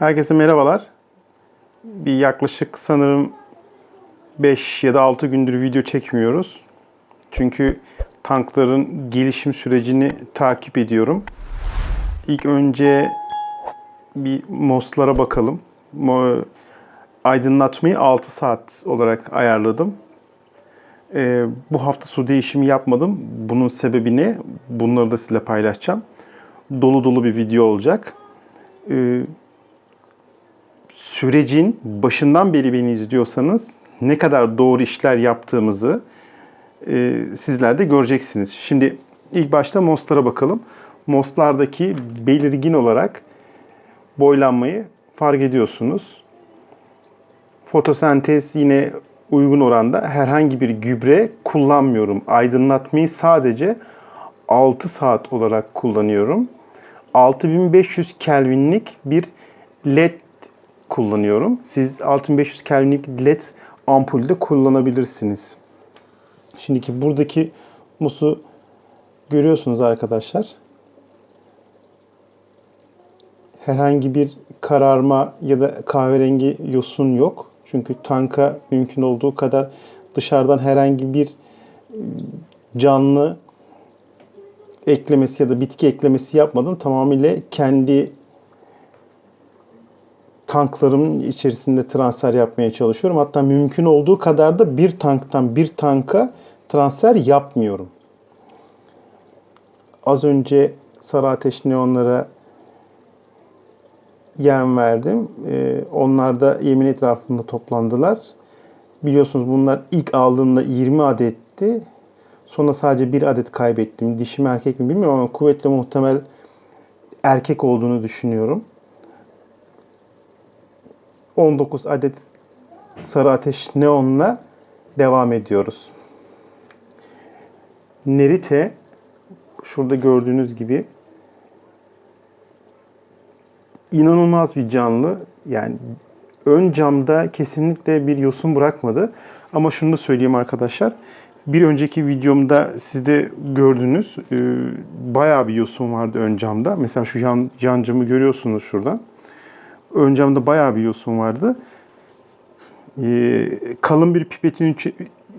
Herkese merhabalar. Bir yaklaşık sanırım 5 ya da 6 gündür video çekmiyoruz. Çünkü tankların gelişim sürecini takip ediyorum. İlk önce bir MOS'lara bakalım. Aydınlatmayı 6 saat olarak ayarladım. Ee, bu hafta su değişimi yapmadım. Bunun sebebi ne? Bunları da sizinle paylaşacağım. Dolu dolu bir video olacak. Ee, sürecin başından beri beni izliyorsanız ne kadar doğru işler yaptığımızı e, sizler de göreceksiniz. Şimdi ilk başta MOS'lara bakalım. MOS'lardaki belirgin olarak boylanmayı fark ediyorsunuz. Fotosentez yine uygun oranda herhangi bir gübre kullanmıyorum. Aydınlatmayı sadece 6 saat olarak kullanıyorum. 6500 Kelvinlik bir led kullanıyorum. Siz 6500 Kelvinlik led ampul de kullanabilirsiniz. Şimdiki buradaki musu görüyorsunuz arkadaşlar. Herhangi bir kararma ya da kahverengi yosun yok. Çünkü tanka mümkün olduğu kadar dışarıdan herhangi bir canlı eklemesi ya da bitki eklemesi yapmadım. Tamamıyla kendi tanklarımın içerisinde transfer yapmaya çalışıyorum. Hatta mümkün olduğu kadar da bir tanktan bir tanka transfer yapmıyorum. Az önce sarı ateş neonlara yem verdim. Ee, onlar da yemin etrafında toplandılar. Biliyorsunuz bunlar ilk aldığımda 20 adetti. Sonra sadece bir adet kaybettim. Dişi mi erkek mi bilmiyorum ama kuvvetle muhtemel erkek olduğunu düşünüyorum. 19 adet sarı ateş neonla devam ediyoruz. Nerite şurada gördüğünüz gibi inanılmaz bir canlı. Yani ön camda kesinlikle bir yosun bırakmadı. Ama şunu da söyleyeyim arkadaşlar. Bir önceki videomda siz de gördünüz. e, Bayağı bir yosun vardı ön camda. Mesela şu yan, yan camı görüyorsunuz şuradan. Ön camda bayağı bir yosun vardı. E, kalın bir pipetin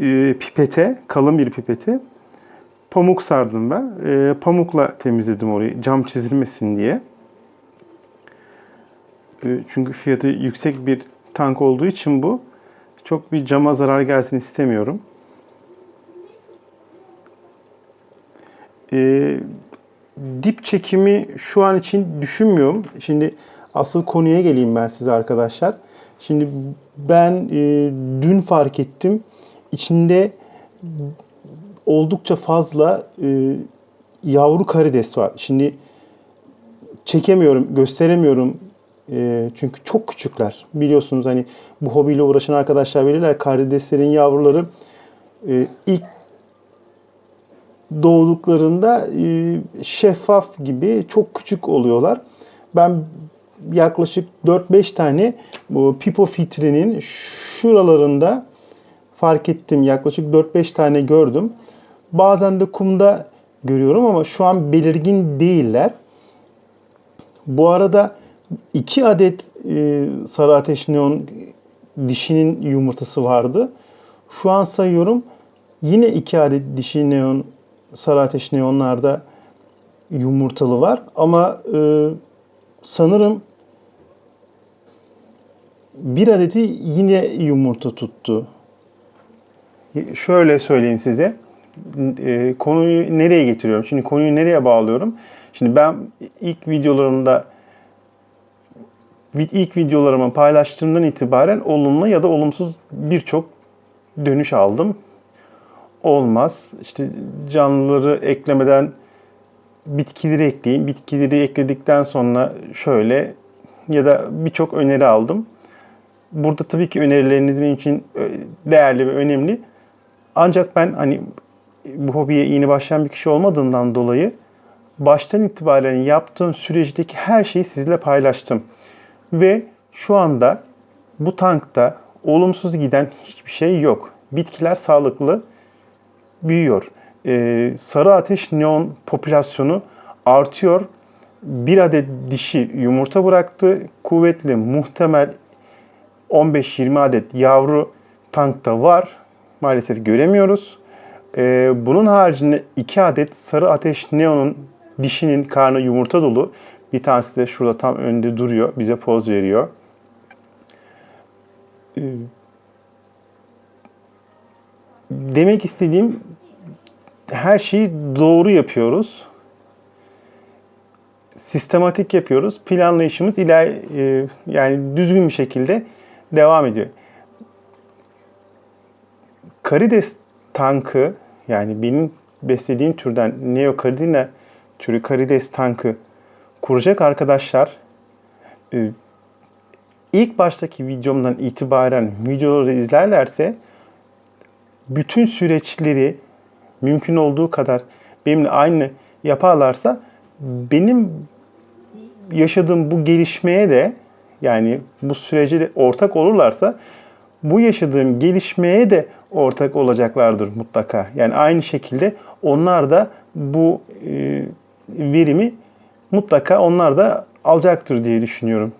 e, pipete, kalın bir pipete pamuk sardım ben. E, pamukla temizledim orayı cam çizilmesin diye. E, çünkü fiyatı yüksek bir tank olduğu için bu çok bir cama zarar gelsin istemiyorum. E, dip çekimi şu an için düşünmüyorum. Şimdi asıl konuya geleyim ben size arkadaşlar. Şimdi ben e, dün fark ettim. İçinde oldukça fazla e, yavru karides var. Şimdi çekemiyorum, gösteremiyorum. E, çünkü çok küçükler. Biliyorsunuz hani bu hobiyle uğraşan arkadaşlar bilirler. Karideslerin yavruları e, ilk doğduklarında e, şeffaf gibi çok küçük oluyorlar. Ben yaklaşık 4-5 tane bu pipo filtrenin şuralarında fark ettim. Yaklaşık 4-5 tane gördüm. Bazen de kumda görüyorum ama şu an belirgin değiller. Bu arada 2 adet e, sarı ateş neon dişinin yumurtası vardı. Şu an sayıyorum. Yine 2 adet dişi neon sarı ateş neonlarda yumurtalı var. Ama e, sanırım bir adeti yine yumurta tuttu. Şöyle söyleyeyim size. E, konuyu nereye getiriyorum? Şimdi konuyu nereye bağlıyorum? Şimdi ben ilk videolarımda ilk videolarımı paylaştığımdan itibaren olumlu ya da olumsuz birçok dönüş aldım. Olmaz. İşte canlıları eklemeden bitkileri ekleyin. Bitkileri ekledikten sonra şöyle ya da birçok öneri aldım. Burada tabii ki önerileriniz benim için e, değerli ve önemli. Ancak ben hani bu hobiye yeni başlayan bir kişi olmadığından dolayı baştan itibaren yaptığım süreçteki her şeyi sizinle paylaştım. Ve şu anda bu tankta olumsuz giden hiçbir şey yok. Bitkiler sağlıklı büyüyor. Ee, sarı ateş neon popülasyonu artıyor bir adet dişi yumurta bıraktı. Kuvvetli muhtemel 15-20 adet yavru tankta var. Maalesef göremiyoruz. Ee, bunun haricinde 2 adet sarı ateş neonun dişinin karnı yumurta dolu. Bir tanesi de şurada tam önde duruyor. Bize poz veriyor. Ee, demek istediğim her şeyi doğru yapıyoruz. Sistematik yapıyoruz. Planlayışımız iler e, yani düzgün bir şekilde devam ediyor. Karides tankı yani benim beslediğim türden Neo Caridina türü karides tankı kuracak arkadaşlar e, ilk baştaki videomdan itibaren videoları izlerlerse bütün süreçleri mümkün olduğu kadar benimle aynı yaparlarsa benim yaşadığım bu gelişmeye de yani bu sürece de ortak olurlarsa bu yaşadığım gelişmeye de ortak olacaklardır mutlaka. Yani aynı şekilde onlar da bu e, verimi mutlaka onlar da alacaktır diye düşünüyorum.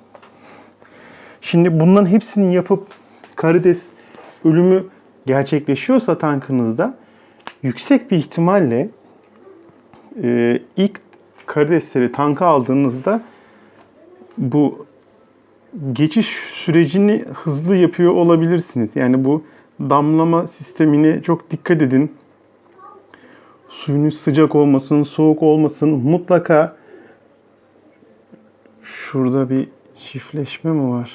Şimdi bunların hepsini yapıp karides ölümü gerçekleşiyorsa tankınızda yüksek bir ihtimalle e, ilk karidesleri tanka aldığınızda bu geçiş sürecini hızlı yapıyor olabilirsiniz. Yani bu damlama sistemine çok dikkat edin. Suyunuz sıcak olmasın, soğuk olmasın. Mutlaka şurada bir çiftleşme mi var?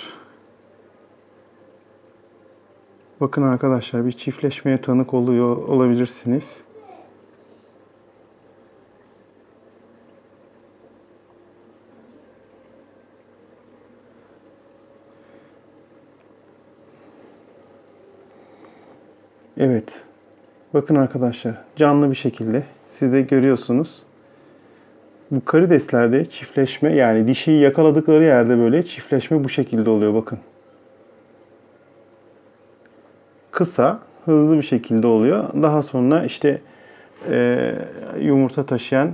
Bakın arkadaşlar bir çiftleşmeye tanık oluyor olabilirsiniz. Evet. Bakın arkadaşlar canlı bir şekilde siz de görüyorsunuz. Bu karideslerde çiftleşme yani dişiyi yakaladıkları yerde böyle çiftleşme bu şekilde oluyor bakın. Kısa, hızlı bir şekilde oluyor. Daha sonra işte e, yumurta taşıyan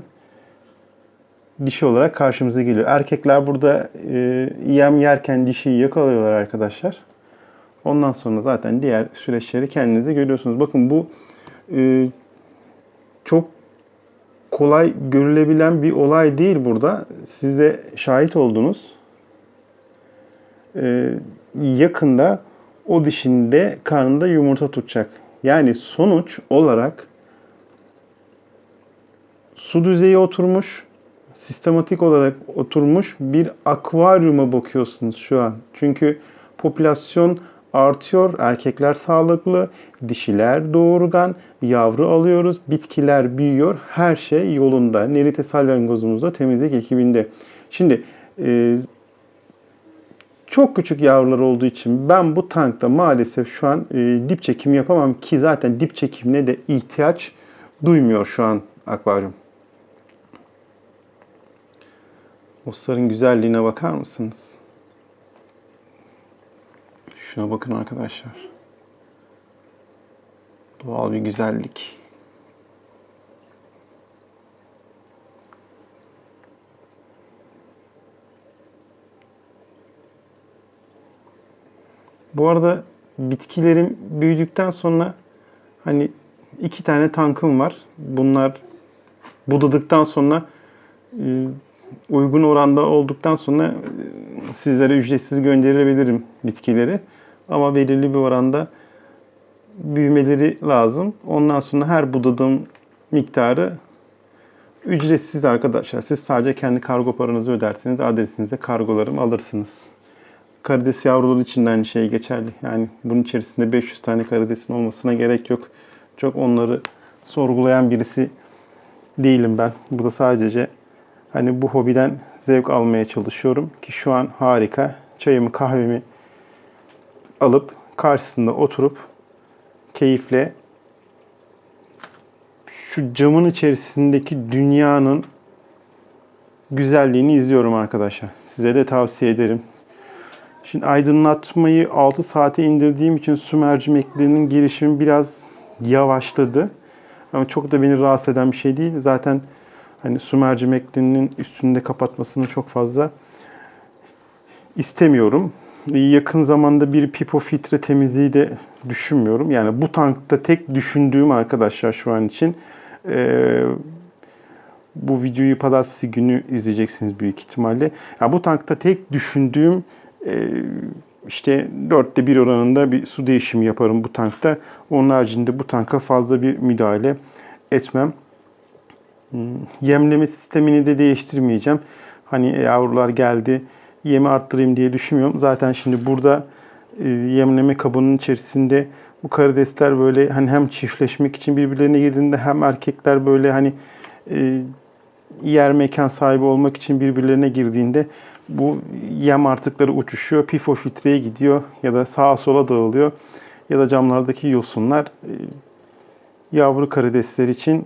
dişi olarak karşımıza geliyor. Erkekler burada e, yem yerken dişiyi yakalıyorlar arkadaşlar. Ondan sonra zaten diğer süreçleri kendinize görüyorsunuz. Bakın bu e, çok kolay görülebilen bir olay değil burada. Siz de şahit oldunuz. E, yakında o dişinin de karnında yumurta tutacak. Yani sonuç olarak su düzeyi oturmuş, sistematik olarak oturmuş bir akvaryuma bakıyorsunuz şu an. Çünkü popülasyon artıyor, erkekler sağlıklı, dişiler doğurgan, yavru alıyoruz, bitkiler büyüyor, her şey yolunda. Nerite salyangozumuz da temizlik ekibinde. Şimdi e, çok küçük yavrular olduğu için ben bu tankta maalesef şu an e, dip çekim yapamam ki zaten dip çekimine de ihtiyaç duymuyor şu an akvaryum. Osların güzelliğine bakar mısınız? Şuna bakın arkadaşlar. Doğal bir güzellik. Bu arada bitkilerim büyüdükten sonra hani iki tane tankım var. Bunlar budadıktan sonra e, uygun oranda olduktan sonra e, sizlere ücretsiz gönderebilirim bitkileri. Ama belirli bir oranda büyümeleri lazım. Ondan sonra her budadığım miktarı ücretsiz arkadaşlar. Siz sadece kendi kargo paranızı öderseniz adresinize kargolarımı alırsınız. Karides yavruları için de aynı şey geçerli. Yani bunun içerisinde 500 tane karidesin olmasına gerek yok. Çok onları sorgulayan birisi değilim ben. Bu da sadece hani bu hobiden zevk almaya çalışıyorum ki şu an harika. Çayımı, kahvemi alıp karşısında oturup keyifle şu camın içerisindeki dünyanın güzelliğini izliyorum arkadaşlar. Size de tavsiye ederim. Şimdi aydınlatmayı 6 saate indirdiğim için su mercimeklerinin gelişimi biraz yavaşladı. Ama çok da beni rahatsız eden bir şey değil. Zaten hani su mercimeklerinin üstünde kapatmasını çok fazla istemiyorum. Yakın zamanda bir pipo filtre temizliği de düşünmüyorum. Yani bu tankta tek düşündüğüm arkadaşlar şu an için eee, bu videoyu pazartesi günü izleyeceksiniz büyük ihtimalle. Ya bu tankta tek düşündüğüm eee, işte dörtte bir oranında bir su değişimi yaparım bu tankta. Onun haricinde bu tanka fazla bir müdahale etmem. Hmm, Yemleme sistemini de değiştirmeyeceğim. Hani yavrular geldi yemi arttırayım diye düşünmüyorum. Zaten şimdi burada e, yemleme kabının içerisinde bu karidesler böyle hani hem çiftleşmek için birbirlerine girdiğinde hem erkekler böyle hani e, yer mekan sahibi olmak için birbirlerine girdiğinde bu yem artıkları uçuşuyor. Pifo filtreye gidiyor ya da sağa sola dağılıyor. Ya da camlardaki yosunlar e, yavru karidesler için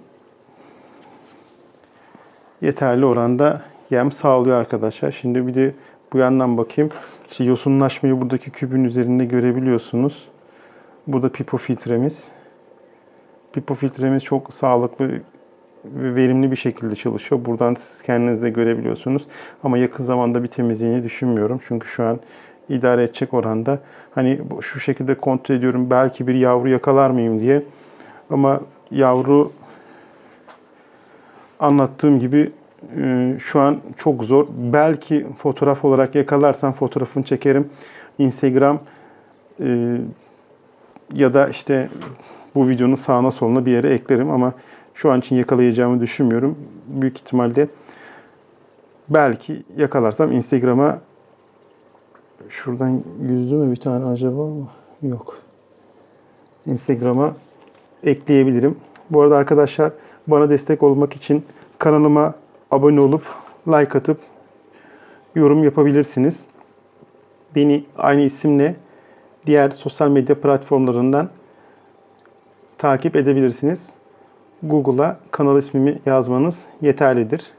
yeterli oranda yem sağlıyor arkadaşlar. Şimdi bir de bu yandan bakayım. İşte yosunlaşmayı buradaki kübün üzerinde görebiliyorsunuz. Burada pipo filtremiz. Pipo filtremiz çok sağlıklı ve verimli bir şekilde çalışıyor. Buradan siz kendiniz de görebiliyorsunuz. Ama yakın zamanda bir temizliğini düşünmüyorum. Çünkü şu an idare edecek oranda. Hani bu- şu şekilde kontrol ediyorum. Belki bir yavru yakalar mıyım diye. Ama yavru anlattığım gibi e, şu an çok zor. Belki fotoğraf olarak yakalarsam fotoğrafını çekerim. Instagram e, ya da işte bu videonun sağına soluna bir yere eklerim ama şu an için yakalayacağımı düşünmüyorum. Büyük ihtimalle belki yakalarsam Instagram'a şuradan yüzdü mü bir tane acaba mı? Yok. Instagram'a ekleyebilirim. Bu arada arkadaşlar bana destek olmak için kanalıma abone olup like atıp yorum yapabilirsiniz. Beni aynı isimle diğer sosyal medya platformlarından takip edebilirsiniz. Google'a kanal ismimi yazmanız yeterlidir.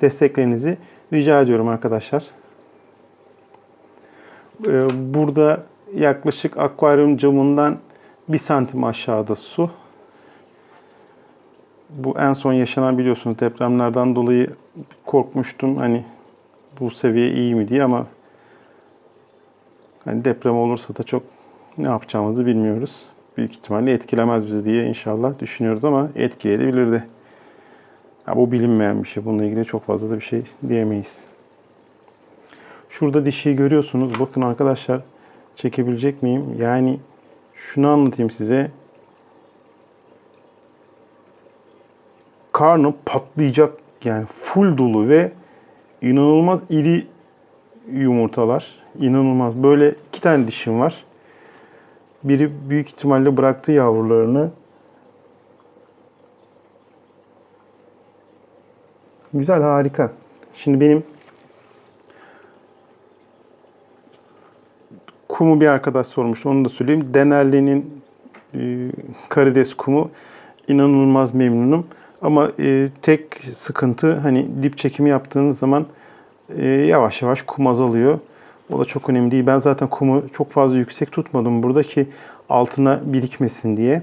Desteklerinizi rica ediyorum arkadaşlar. Ee, Burada yaklaşık akvaryum camından bir santim aşağıda su. Bu en son yaşanan biliyorsunuz depremlerden dolayı korkmuştum. Hani bu seviye iyi mi diye ama hani deprem olursa da çok ne yapacağımızı bilmiyoruz. Büyük ihtimalle etkilemez bizi diye inşallah düşünüyoruz ama etkileyebilirdi. Ya bu bilinmeyen bir şey. Bununla ilgili çok fazla da bir şey diyemeyiz. Şurada dişiyi görüyorsunuz. Bakın arkadaşlar çekebilecek miyim? Yani şunu anlatayım size. Karnı patlayacak yani full dolu ve inanılmaz iri yumurtalar. İnanılmaz. Böyle iki tane dişim var. Biri büyük ihtimalle bıraktı yavrularını. Güzel, harika. Şimdi benim kumu bir arkadaş sormuştu. Onu da söyleyeyim. Denerli'nin e, karides kumu inanılmaz memnunum. Ama e, tek sıkıntı hani dip çekimi yaptığınız zaman e, yavaş yavaş kum azalıyor. O da çok önemli değil. Ben zaten kumu çok fazla yüksek tutmadım burada ki altına birikmesin diye.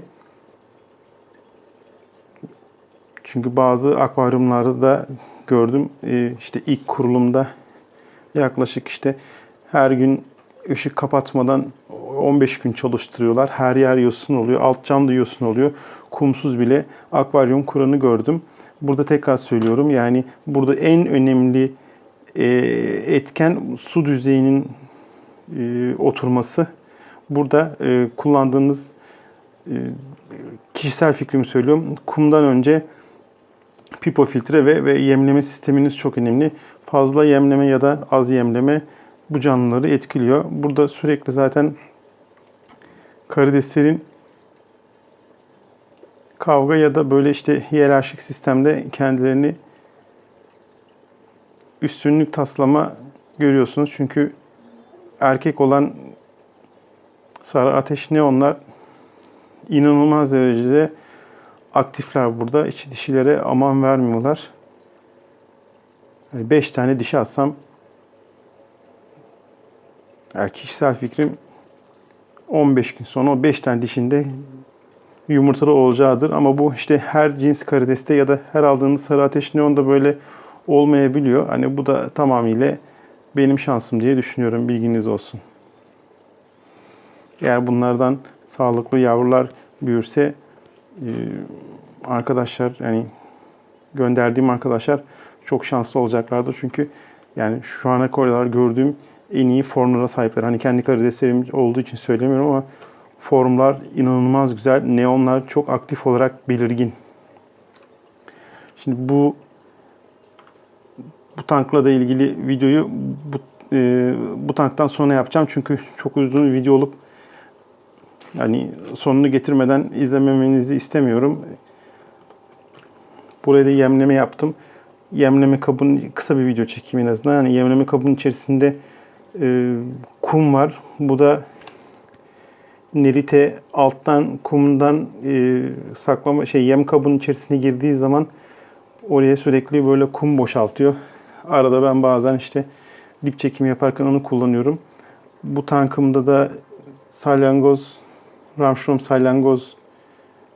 Çünkü bazı akvaryumlarda da gördüm e, işte ilk kurulumda yaklaşık işte her gün ışık kapatmadan 15 gün çalıştırıyorlar. Her yer yosun oluyor. Alt cam da yosun oluyor. Kumsuz bile akvaryum kuranı gördüm. Burada tekrar söylüyorum. Yani burada en önemli e, etken su düzeyinin e, oturması. Burada e, kullandığınız e, kişisel fikrimi söylüyorum. Kumdan önce pipo filtre ve, ve yemleme sisteminiz çok önemli. Fazla yemleme ya da az yemleme bu canlıları etkiliyor. Burada sürekli zaten karideslerin kavga ya da böyle işte hiyerarşik sistemde kendilerini üstünlük taslama görüyorsunuz. Çünkü erkek olan sarı ateş neonlar inanılmaz derecede aktifler burada. İçi dişilere aman vermiyorlar. 5 tane dişi atsam yani kişisel fikrim 15 gün sonra o 5 tane dişinde yumurtalı olacağıdır. Ama bu işte her cins karideste ya da her aldığınız sarı ateş neonda böyle olmayabiliyor. Hani bu da tamamıyla benim şansım diye düşünüyorum. Bilginiz olsun. Eğer bunlardan sağlıklı yavrular büyürse e, arkadaşlar yani gönderdiğim arkadaşlar çok şanslı olacaklardır. Çünkü yani şu ana kadar gördüğüm en iyi formlara sahipler. Hani kendi karideslerim olduğu için söylemiyorum ama formlar inanılmaz güzel. Neonlar çok aktif olarak belirgin. Şimdi bu bu tankla da ilgili videoyu bu, e, bu tanktan sonra yapacağım. Çünkü çok uzun video olup yani sonunu getirmeden izlememenizi istemiyorum. Buraya da yemleme yaptım. Yemleme kabının kısa bir video çekeyim en azından. Yani yemleme kabının içerisinde e, kum var. Bu da nerite alttan kumdan e, saklama şey yem kabının içerisine girdiği zaman oraya sürekli böyle kum boşaltıyor. Arada ben bazen işte dip çekimi yaparken onu kullanıyorum. Bu tankımda da salyangoz, ramşrom salyangoz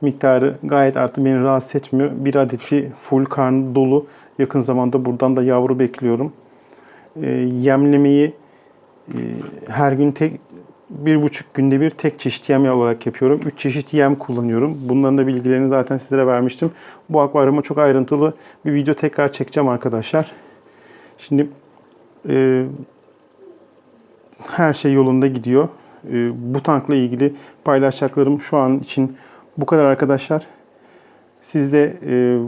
miktarı gayet artık beni rahatsız etmiyor. Bir adeti full karnı dolu. Yakın zamanda buradan da yavru bekliyorum. E, yemlemeyi e, her gün tek bir buçuk günde bir tek çeşit yem olarak yapıyorum. Üç çeşit yem kullanıyorum. Bunların da bilgilerini zaten sizlere vermiştim. Bu akvaryuma çok ayrıntılı bir video tekrar çekeceğim arkadaşlar. Şimdi e, her şey yolunda gidiyor. E, bu tankla ilgili paylaşacaklarım şu an için bu kadar arkadaşlar. Siz de e,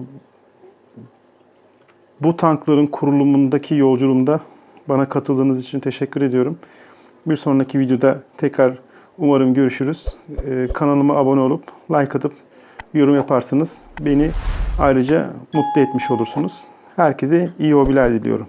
bu tankların kurulumundaki yolculuğumda bana katıldığınız için teşekkür ediyorum. Bir sonraki videoda tekrar umarım görüşürüz. Ee, kanalıma abone olup like atıp yorum yaparsanız beni ayrıca mutlu etmiş olursunuz. Herkese iyi hobiler diliyorum.